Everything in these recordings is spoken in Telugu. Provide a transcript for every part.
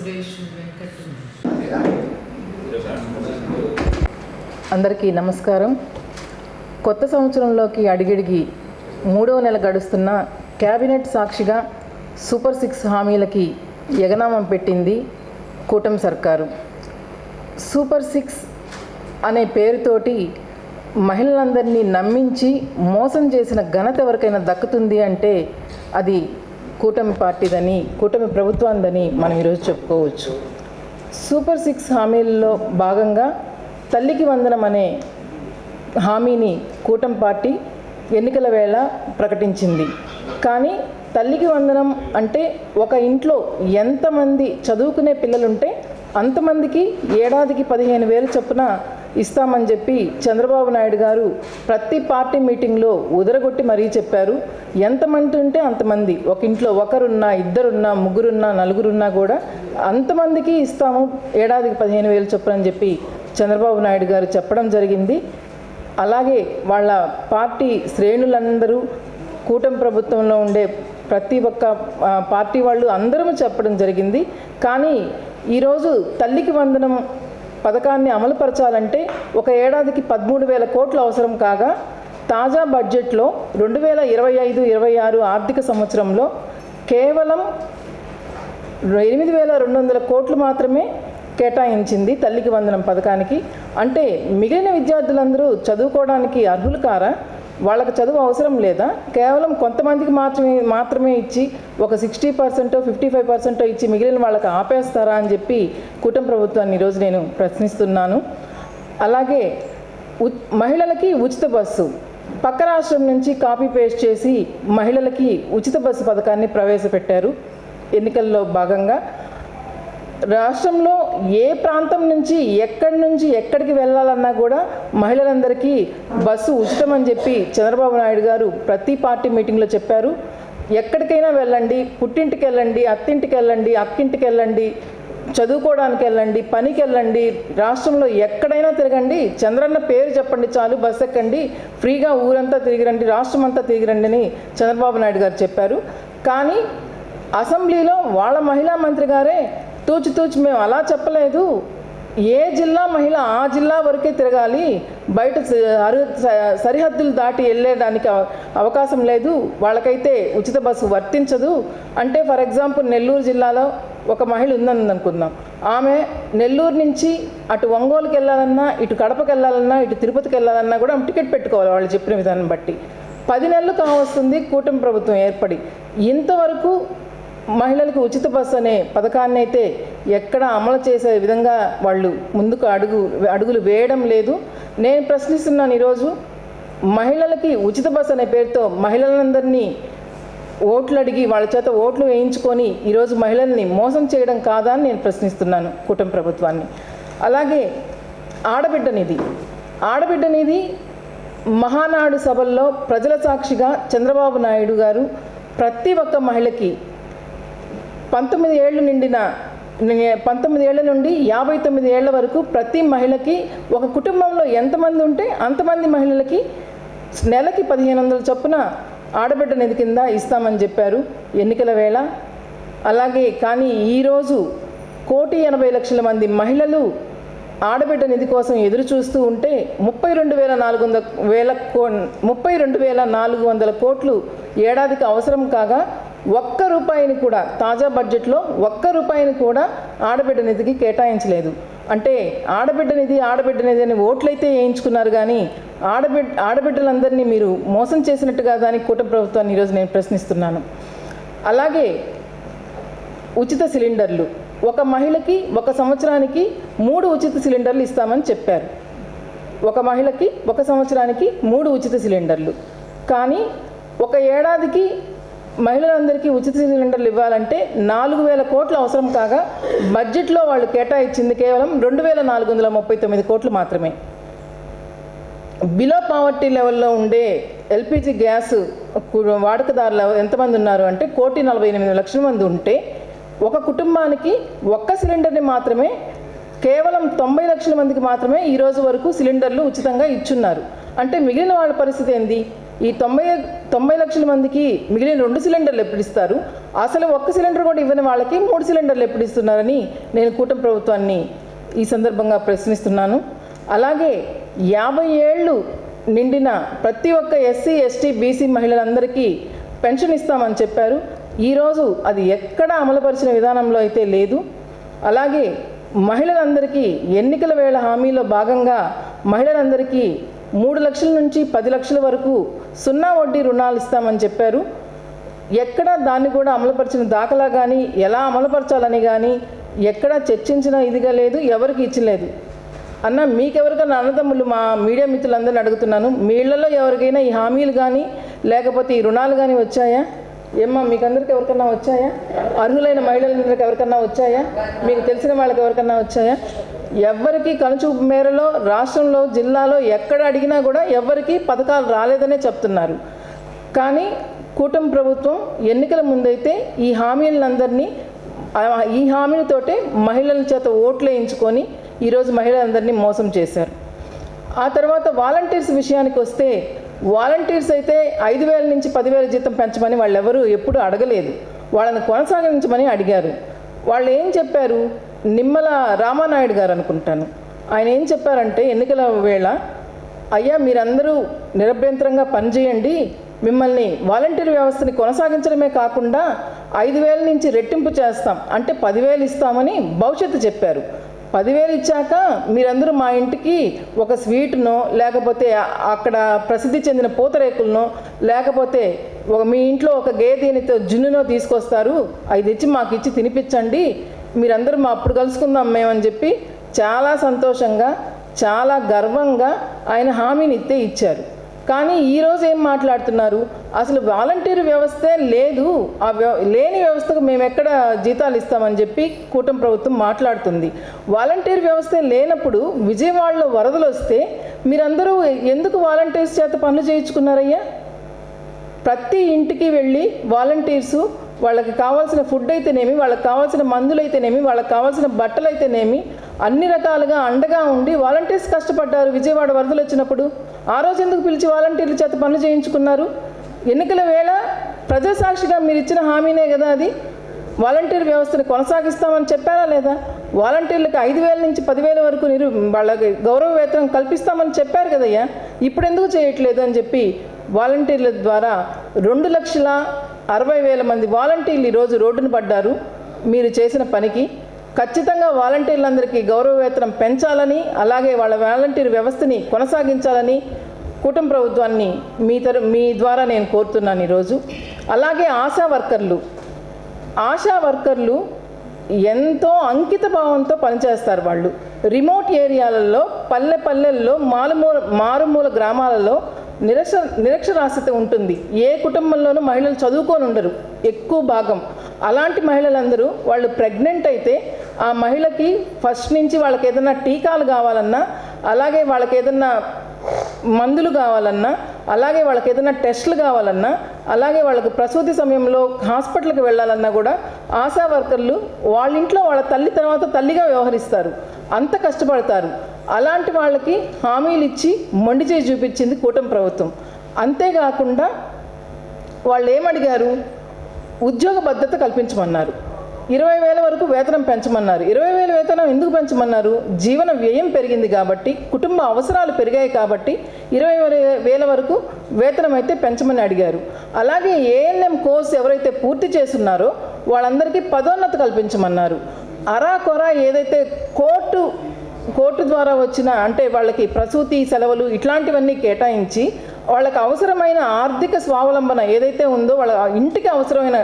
సురేష్ వెంకట్ అందరికీ నమస్కారం. కొత్త సంవత్సరంలోకి అడిగిడిగి మూడవ నెల గడుస్తున్న క్యాబినెట్ సాక్షిగా సూపర్ సిక్స్ హామీలకి ఎగనామం పెట్టింది కూటమి సర్కారు. సూపర్ సిక్స్ అనే పేరుతోటి మహిళలందరినీ నమ్మించి మోసం చేసిన ఘనత ఎవరికైనా దక్కుతుంది అంటే అది కూటమి పార్టీదని కూటమి ప్రభుత్వాందని మనం ఈరోజు చెప్పుకోవచ్చు. సూపర్ సిక్స్ హామీల్లో భాగంగా తల్లికి వందనం అనే హామీని కూటమి పార్టీ ఎన్నికల వేళ ప్రకటించింది. కానీ తల్లికి వందనం అంటే ఒక ఇంట్లో ఎంతమంది చదువుకునే పిల్లలుంటే అంతమందికి ఏడాదికి పదిహేను వేలు చొప్పున ఇస్తామని చెప్పి చంద్రబాబు నాయుడు గారు ప్రతి పార్టీ మీటింగ్లో ఉదరగొట్టి మరీ చెప్పారు. ఎంతమంది ఉంటే అంతమంది. ఒక ఇంట్లో ఒకరున్నా ఇద్దరున్నా ముగ్గురున్నా నలుగురున్నా కూడా అంతమందికి ఇస్తాము. ఏడాదికి పదిహేను వేలు చొప్పున అని చెప్పి చంద్రబాబు నాయుడు గారు చెప్పడం జరిగింది. అలాగే వాళ్ళ పార్టీ శ్రేణులందరూ కూటమి ప్రభుత్వంలో ఉండే ప్రతి ఒక్క పార్టీ వాళ్ళు అందరము చెప్పడం జరిగింది. కానీ ఈరోజు తల్లికి వందనం పథకాన్ని అమలుపరచాలంటే ఒక ఏడాదికి పదమూడు వేల కోట్లు అవసరం కాగా తాజా బడ్జెట్లో రెండు వేల ఇరవై ఐదు ఇరవై ఆరు ఆర్థిక సంవత్సరంలో కేవలం ఎనిమిది వేల రెండు వందల కోట్లు మాత్రమే కేటాయించింది తల్లికి వందనం పథకానికి. అంటే మిగిలిన విద్యార్థులందరూ చదువుకోవడానికి అర్హులు కారా? వాళ్ళకి చదువు అవసరం లేదా? కేవలం కొంతమందికి మాత్రమే మాత్రమే ఇచ్చి ఒక సిక్స్టీ పర్సెంటో ఫిఫ్టీ ఫైవ్ పర్సెంటో ఇచ్చి మిగిలిన వాళ్ళకి ఆపేస్తారా అని చెప్పి కుటుంబ ప్రభుత్వాన్ని ఈరోజు నేను ప్రశ్నిస్తున్నాను. అలాగే ఉ- మహిళలకి ఉచిత బస్సు. పక్క రాష్ట్రం నుంచి కాపీ పేస్ట్ చేసి మహిళలకి ఉచిత బస్సు పథకాన్ని ప్రవేశపెట్టారు. ఎన్నికల్లో భాగంగా రాష్ట్రంలో ఏ ప్రాంతం నుంచి ఎక్కడి నుంచి ఎక్కడికి వెళ్ళాలన్నా కూడా మహిళలందరికీ బస్సు ఉచితం అని చెప్పి చంద్రబాబు నాయుడు గారు ప్రతి పార్టీ మీటింగ్లో చెప్పారు. ఎక్కడికైనా వెళ్ళండి పుట్టింటికి వెళ్ళండి అత్తింటికి వెళ్ళండి అక్కింటికి వెళ్ళండి చదువుకోవడానికి వెళ్ళండి పనికి వెళ్ళండి రాష్ట్రంలో ఎక్కడైనా తిరగండి చంద్రన్న పేరు చెప్పండి చాలు బస్ ఎక్కండి ఫ్రీగా ఊరంతా తిరిగిరండి రాష్ట్రం అంతా తిరిగిరండి అని చంద్రబాబు నాయుడు గారు చెప్పారు. కానీ అసెంబ్లీలో వాళ్ళ మహిళా మంత్రి గారే తూచి తూచి మేము అలా చెప్పలేదు. ఏ జిల్లా మహిళ ఆ జిల్లా వరకే తిరగాలి. బయట స- సరిహద్దులు దాటి వెళ్ళేదానికి అవకాశం లేదు. వాళ్ళకైతే ఉచిత బస్సు వర్తించదు. అంటే ఫర్ ఎగ్జాంపుల్ నెల్లూరు జిల్లాలో ఒక మహిళ ఉందని అనుకుందాం ఆమె నెల్లూరు నుంచి అటు ఒంగోలుకి వెళ్ళాలన్నా ఇటు కడపకి వెళ్ళాలన్నా ఇటు తిరుపతికి వెళ్ళాలన్నా కూడా ఆమె టికెట్ పెట్టుకోవాలి వాళ్ళు చెప్పిన విధానం బట్టి. పది నెలలు కావస్తుంది కూటమి ప్రభుత్వం ఏర్పడి. ఇంతవరకు మహిళలకు ఉచిత బస్సు అనే పథకాన్ని అయితే ఎక్కడ అమలు చేసే విధంగా వాళ్ళు ముందుకు అడుగు అడుగులు వేయడం లేదు. నేను ప్రశ్నిస్తున్నాను ఈరోజు మహిళలకి ఉచిత బస్సు అనే పేరుతో మహిళలందరినీ ఓట్లు అడిగి వాళ్ళ చేత ఓట్లు వేయించుకొని ఈరోజు మహిళల్ని మోసం చేయడం కాదా అని నేను ప్రశ్నిస్తున్నాను కుటుంబ ప్రభుత్వాన్ని. అలాగే ఆడబిడ్డ నిధి ఆడబిడ్డ నిధి మహానాడు సభల్లో ప్రజల సాక్షిగా చంద్రబాబు నాయుడు గారు ప్రతి ఒక్క మహిళకి పంతొమ్మిది ఏళ్ళు నిండిన పంతొమ్మిది ఏళ్ళ నుండి యాభై తొమ్మిది ఏళ్ళ వరకు ప్రతి మహిళకి ఒక కుటుంబంలో ఎంతమంది ఉంటే అంతమంది మహిళలకి నెలకి పదిహేను వందల చొప్పున ఆడబిడ్డ నిధి కింద ఇస్తామని చెప్పారు ఎన్నికల వేళ. అలాగే కానీ ఈరోజు కోటి ఎనభై లక్షల మంది మహిళలు ఆడబిడ్డ నిధి కోసం ఎదురు చూస్తూ ఉంటే ముప్పై రెండు వేల నాలుగు వందల వేల కో ముప్పై రెండు వేల నాలుగు వందల కోట్లు ఏడాదికి అవసరం కాగా ఒక్క రూపాయిని కూడా తాజా బడ్జెట్లో ఒక్క రూపాయిని కూడా ఆడబిడ్డ నిధికి కేటాయించలేదు. అంటే ఆడబిడ్డ నిధి ఆడబిడ్డ నిధి అని ఓట్లయితే వేయించుకున్నారు కానీ ఆడబిడ్డ ఆడబిడ్డలందరినీ మీరు మోసం చేసినట్టుగా దానికి కూటమి ప్రభుత్వాన్ని ఈరోజు నేను ప్రశ్నిస్తున్నాను. అలాగే ఉచిత సిలిండర్లు. ఒక మహిళకి ఒక సంవత్సరానికి మూడు ఉచిత సిలిండర్లు ఇస్తామని చెప్పారు. ఒక మహిళకి ఒక సంవత్సరానికి మూడు ఉచిత సిలిండర్లు. కానీ ఒక ఏడాదికి మహిళలందరికీ ఉచిత సిలిండర్లు ఇవ్వాలంటే నాలుగు వేల కోట్లు అవసరం కాగా బడ్జెట్లో వాళ్ళు కేటాయించింది కేవలం రెండు వేల నాలుగు వందల ముప్పై తొమ్మిది కోట్లు మాత్రమే. బిలో పావర్టీ లెవెల్లో ఉండే ఎల్పిజి గ్యాస్ వాడకదారులు ఎంతమంది ఉన్నారు అంటే కోటి నలభై ఎనిమిది లక్షల మంది ఉంటే ఒక కుటుంబానికి ఒక్క సిలిండర్ని మాత్రమే కేవలం తొంభై లక్షల మందికి మాత్రమే ఈరోజు వరకు సిలిండర్లు ఉచితంగా ఇచ్చున్నారు. అంటే మిగిలిన వాళ్ళ పరిస్థితి ఏంది? ఈ తొంభై తొంభై లక్షల మందికి మిగిలిన రెండు సిలిండర్లు ఎప్పుడు ఇస్తారు? అసలు ఒక్క సిలిండర్ కూడా ఇవ్వని వాళ్ళకి మూడు సిలిండర్లు ఎప్పుడు ఇస్తున్నారని నేను కూటమి ప్రభుత్వాన్ని ఈ సందర్భంగా ప్రశ్నిస్తున్నాను. అలాగే యాభై ఏళ్ళు నిండిన ప్రతి ఒక్క ఎస్సీ ఎస్టీ బీసీ మహిళలందరికీ పెన్షన్ ఇస్తామని చెప్పారు. ఈరోజు అది ఎక్కడ అమలుపరిచిన విధానంలో అయితే లేదు. అలాగే మహిళలందరికీ ఎన్నికల వేళ హామీలో భాగంగా మహిళలందరికీ మూడు లక్షల నుంచి పది లక్షల వరకు సున్నా వడ్డీ రుణాలు ఇస్తామని చెప్పారు. ఎక్కడ దాన్ని కూడా అమలుపరిచిన దాఖలా కానీ ఎలా అమలుపరచాలని కానీ ఎక్కడా చర్చించిన ఇదిగా లేదు ఎవరికి ఇచ్చలేదు అన్న మీకెవరికైనా అన్నదమ్ములు మా మీడియా మిత్రులందరిని అడుగుతున్నాను. మీ ఇళ్ళలో ఎవరికైనా ఈ హామీలు కానీ లేకపోతే ఈ రుణాలు కానీ వచ్చాయా? ఏమ్మా మీకందరికి ఎవరికన్నా వచ్చాయా? అర్హులైన మహిళలందరికి ఎవరికన్నా వచ్చాయా? మీకు తెలిసిన వాళ్ళకి ఎవరికన్నా వచ్చాయా? ఎవ్వరికి కనుచూపు మేరలో రాష్ట్రంలో జిల్లాలో ఎక్కడ అడిగినా కూడా ఎవ్వరికి పథకాలు రాలేదనే చెప్తున్నారు. కానీ కూటమి ప్రభుత్వం ఎన్నికల ముందైతే ఈ హామీలందరినీ ఈ హామీలతోటే మహిళల చేత ఓట్లు వేయించుకొని ఈరోజు మహిళలందరినీ మోసం చేశారు. ఆ తర్వాత వాలంటీర్స్ విషయానికి వస్తే వాలంటీర్స్ అయితే ఐదు వేల నుంచి పదివేల జీతం పెంచమని వాళ్ళు ఎప్పుడూ ఎప్పుడు అడగలేదు. వాళ్ళని కొనసాగించమని అడిగారు. వాళ్ళు ఏం చెప్పారు? నిమ్మల రామానాయుడు గారు అనుకుంటాను. ఆయన ఏం చెప్పారంటే ఎన్నికల వేళ అయ్యా మీరందరూ నిరభ్యంతరంగా పనిచేయండి. మిమ్మల్ని వాలంటీర్ వ్యవస్థని కొనసాగించడమే కాకుండా ఐదు వేల నుంచి రెట్టింపు చేస్తాం. అంటే పదివేలు ఇస్తామని భవిష్యత్తు చెప్పారు. పదివేలు ఇచ్చాక మీరందరూ మా ఇంటికి ఒక స్వీట్నో లేకపోతే అక్కడ ప్రసిద్ధి చెందిన పూతరేకులనో లేకపోతే ఒక మీ ఇంట్లో ఒక గేదెనితో జున్నునో తీసుకొస్తారు. అది తెచ్చి మాకు ఇచ్చి తినిపించండి. మీరందరూ మా అప్పుడు కలుసుకుందాం మేమని చెప్పి చాలా సంతోషంగా చాలా గర్వంగా ఆయన హామీని ఇస్తే ఇచ్చారు. కానీ ఈరోజు ఏం మాట్లాడుతున్నారు? అసలు వాలంటీర్ వ్యవస్థే లేదు. ఆ వ్య లేని వ్యవస్థకు మేము ఎక్కడ జీతాలు ఇస్తామని చెప్పి కూటమి ప్రభుత్వం మాట్లాడుతుంది. వాలంటీర్ వ్యవస్థ లేనప్పుడు విజయవాడలో వరదలు వస్తే మీరందరూ ఎందుకు వాలంటీర్స్ చేత పనులు చేయించుకున్నారయ్యా? ప్రతి ఇంటికి వెళ్ళి వాలంటీర్సు వాళ్ళకి కావాల్సిన ఫుడ్ అయితేనేమి వాళ్ళకి కావాల్సిన మందులు అయితేనేమి వాళ్ళకి కావాల్సిన బట్టలు అయితేనేమి అన్ని రకాలుగా అండగా ఉండి వాలంటీర్స్ కష్టపడ్డారు విజయవాడ వరదలు వచ్చినప్పుడు. ఆ రోజు ఎందుకు పిలిచి వాలంటీర్ల చేత పనులు చేయించుకున్నారు? ఎన్నికల వేళ ప్రజాసాక్షిగా మీరు ఇచ్చిన హామీనే కదా అది? వాలంటీర్ వ్యవస్థను కొనసాగిస్తామని చెప్పారా లేదా? వాలంటీర్లకు ఐదు వేల నుంచి పదివేల వరకు నిరు వాళ్ళకి గౌరవ వేతనం కల్పిస్తామని చెప్పారు కదయ్యా. ఇప్పుడు ఎందుకు చేయట్లేదు అని చెప్పి వాలంటీర్ల ద్వారా రెండు లక్షల అరవై వేల మంది వాలంటీర్లు ఈరోజు రోడ్డున పడ్డారు. మీరు చేసిన పనికి ఖచ్చితంగా వాలంటీర్లందరికీ గౌరవ వేతనం పెంచాలని అలాగే వాళ్ళ వాలంటీర్ వ్యవస్థని కొనసాగించాలని కుటుంబ ప్రభుత్వాన్ని మీ తరు మీ ద్వారా నేను కోరుతున్నాను ఈరోజు. అలాగే ఆశా వర్కర్లు. ఆశా వర్కర్లు ఎంతో అంకిత భావంతో పనిచేస్తారు వాళ్ళు. రిమోట్ ఏరియాలలో పల్లె పల్లెల్లో మారుమూల మారుమూల గ్రామాలలో నిరక్ష నిరక్షరాస్యత ఉంటుంది. ఏ కుటుంబంలోనూ మహిళలు చదువుకొని ఉండరు. ఎక్కువ భాగం. అలాంటి మహిళలందరూ వాళ్ళు ప్రెగ్నెంట్ అయితే ఆ మహిళకి ఫస్ట్ నుంచి వాళ్ళకి ఏదైనా టీకాలు కావాలన్నా అలాగే వాళ్ళకి ఏదైనా మందులు కావాలన్నా అలాగే వాళ్ళకి ఏదైనా టెస్టులు కావాలన్నా అలాగే వాళ్ళకి ప్రసూతి సమయంలో హాస్పిటల్కి వెళ్ళాలన్నా కూడా ఆశా వర్కర్లు వాళ్ళ ఇంట్లో వాళ్ళ తల్లి తర్వాత తల్లిగా వ్యవహరిస్తారు. అంత కష్టపడతారు. అలాంటి వాళ్ళకి హామీలు ఇచ్చి మొండి చేయి చూపించింది కూటమి ప్రభుత్వం. అంతేకాకుండా వాళ్ళు ఏమడిగారు ఉద్యోగ భద్రత కల్పించమన్నారు. ఇరవై వేల వరకు వేతనం పెంచమన్నారు. ఇరవై వేల వేతనం ఎందుకు పెంచమన్నారు? జీవన వ్యయం పెరిగింది కాబట్టి కుటుంబ అవసరాలు పెరిగాయి కాబట్టి ఇరవై వేల వరకు వేతనం అయితే పెంచమని అడిగారు. అలాగే ఏఎన్ఎం కోర్స్ ఎవరైతే పూర్తి చేస్తున్నారో వాళ్ళందరికీ పదోన్నతి కల్పించమన్నారు. అరా కొర ఏదైతే కోర్ కోర్టు ద్వారా వచ్చిన అంటే వాళ్ళకి ప్రసూతి సెలవులు ఇట్లాంటివన్నీ కేటాయించి వాళ్ళకి అవసరమైన ఆర్థిక స్వావలంబన ఏదైతే ఉందో వాళ్ళ ఇంటికి అవసరమైన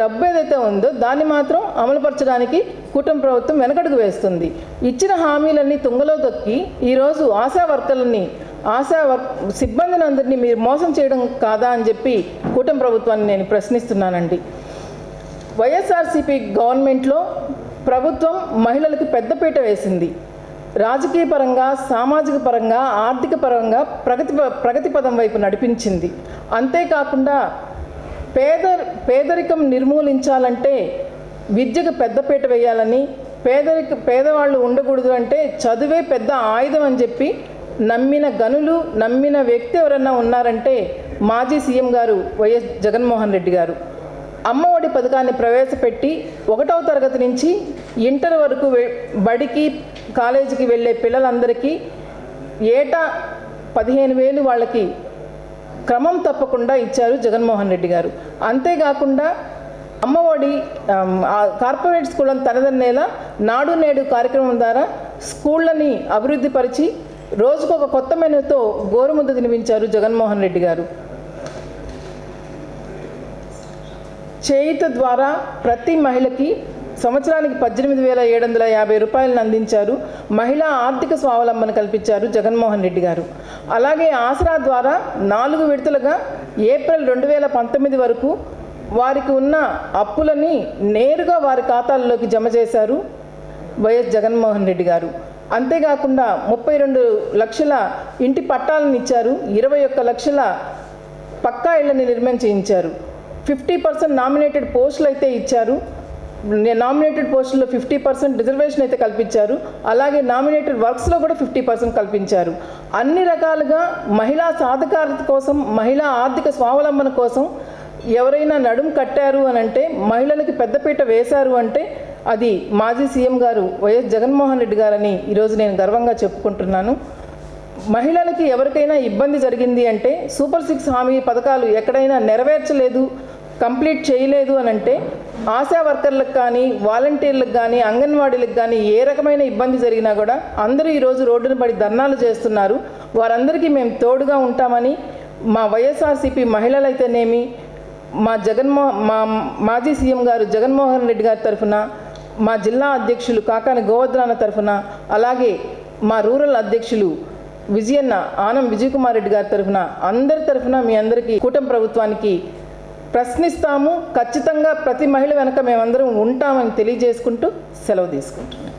డబ్బు ఏదైతే ఉందో దాన్ని మాత్రం అమలుపరచడానికి కూటమి ప్రభుత్వం వెనకడుగు వేస్తుంది. ఇచ్చిన హామీలన్నీ తుంగలో తొక్కి ఈరోజు ఆశా వర్కర్లని ఆశా వర్క్ సిబ్బందిని అందరినీ మీరు మోసం చేయడం కాదా అని చెప్పి కూటమి ప్రభుత్వాన్ని నేను ప్రశ్నిస్తున్నానండి. వైఎస్ఆర్సీపీ గవర్నమెంట్లో ప్రభుత్వం మహిళలకు పెద్దపీట వేసింది. రాజకీయ పరంగా సామాజిక పరంగా ఆర్థిక పరంగా ప్రగతి ప్రగతి పదం వైపు నడిపించింది. అంతేకాకుండా పేద పేదరికం నిర్మూలించాలంటే విద్యకు పెద్దపీట వేయాలని పేదరిక పేదవాళ్ళు ఉండకూడదు అంటే చదువే పెద్ద ఆయుధం అని చెప్పి నమ్మిన గనులు నమ్మిన వ్యక్తి ఎవరన్నా ఉన్నారంటే మాజీ సీఎం గారు వైఎస్ జగన్మోహన్ రెడ్డి గారు. అమ్మఒడి పథకాన్ని ప్రవేశపెట్టి ఒకటవ తరగతి నుంచి ఇంటర్ వరకు బడికి కాలేజీకి వెళ్ళే పిల్లలందరికీ ఏటా పదిహేను వేలు వాళ్ళకి క్రమం తప్పకుండా ఇచ్చారు జగన్మోహన్ రెడ్డి గారు. అంతేకాకుండా అమ్మఒడి కార్పొరేట్ స్కూళ్ళను తనదన్నేలా నాడు నేడు కార్యక్రమం ద్వారా స్కూళ్ళని అభివృద్ధి పరిచి రోజుకు ఒక కొత్త మెనూతో గోరుముద్ద తినిపించారు జగన్మోహన్ రెడ్డి గారు. చేయుత ద్వారా ప్రతి మహిళకి సంవత్సరానికి పద్దెనిమిది వేల ఏడు వందల యాభై రూపాయలను అందించారు. మహిళా ఆర్థిక స్వావలంబన కల్పించారు జగన్మోహన్ రెడ్డి గారు. అలాగే ఆసరా ద్వారా నాలుగు విడతలుగా ఏప్రిల్ రెండు వేల పంతొమ్మిది వరకు వారికి ఉన్న అప్పులని నేరుగా వారి ఖాతాల్లోకి జమ చేశారు వైఎస్ జగన్మోహన్ రెడ్డి గారు. అంతేకాకుండా ముప్పై రెండు లక్షల ఇంటి పట్టాలను ఇచ్చారు. ఇరవై ఒక్క లక్షల పక్కా ఇళ్ళని నిర్మించేయించారు ఫిఫ్టీ పర్సెంట్ నామినేటెడ్ పోస్టులు అయితే ఇచ్చారు. నామినేటెడ్ పోస్టుల్లో ఫిఫ్టీ పర్సెంట్ రిజర్వేషన్ అయితే కల్పించారు. అలాగే నామినేటెడ్ వర్క్స్లో కూడా ఫిఫ్టీ పర్సెంట్ కల్పించారు. అన్ని రకాలుగా మహిళా సాధికారత కోసం మహిళా ఆర్థిక స్వావలంబన కోసం ఎవరైనా నడుం కట్టారు అని అంటే మహిళలకి పెద్దపీట వేశారు అంటే అది మాజీ సీఎం గారు వైఎస్ జగన్మోహన్ రెడ్డి గారని ఈరోజు నేను గర్వంగా చెప్పుకుంటున్నాను. మహిళలకి ఎవరికైనా ఇబ్బంది జరిగింది అంటే సూపర్ సిక్స్ హామీ పథకాలు ఎక్కడైనా నెరవేర్చలేదు. కంప్లీట్ చేయలేదు అని అంటే ఆశా వర్కర్లకు కానీ వాలంటీర్లకు కానీ అంగన్వాడీలకు కానీ ఏ రకమైన ఇబ్బంది జరిగినా కూడా అందరూ ఈరోజు రోడ్డున పడి ధర్నాలు చేస్తున్నారు. వారందరికీ మేము తోడుగా ఉంటామని మా వైఎస్ఆర్సీపీ మహిళలైతేనేమి మా జగన్మో మా మాజీ సీఎం గారు జగన్మోహన్ రెడ్డి గారి తరఫున మా జిల్లా అధ్యక్షులు కాకాని గోవర్ధన తరఫున అలాగే మా రూరల్ అధ్యక్షులు విజయన్న ఆనం విజయ్ కుమార్ రెడ్డి గారి తరఫున అందరి తరఫున మీ అందరికీ కూటమి ప్రభుత్వానికి ప్రశ్నిస్తాము. ఖచ్చితంగా ప్రతి మహిళ వెనక మేమందరం ఉంటామని తెలియజేసుకుంటూ సెలవు తీసుకుంటున్నాం.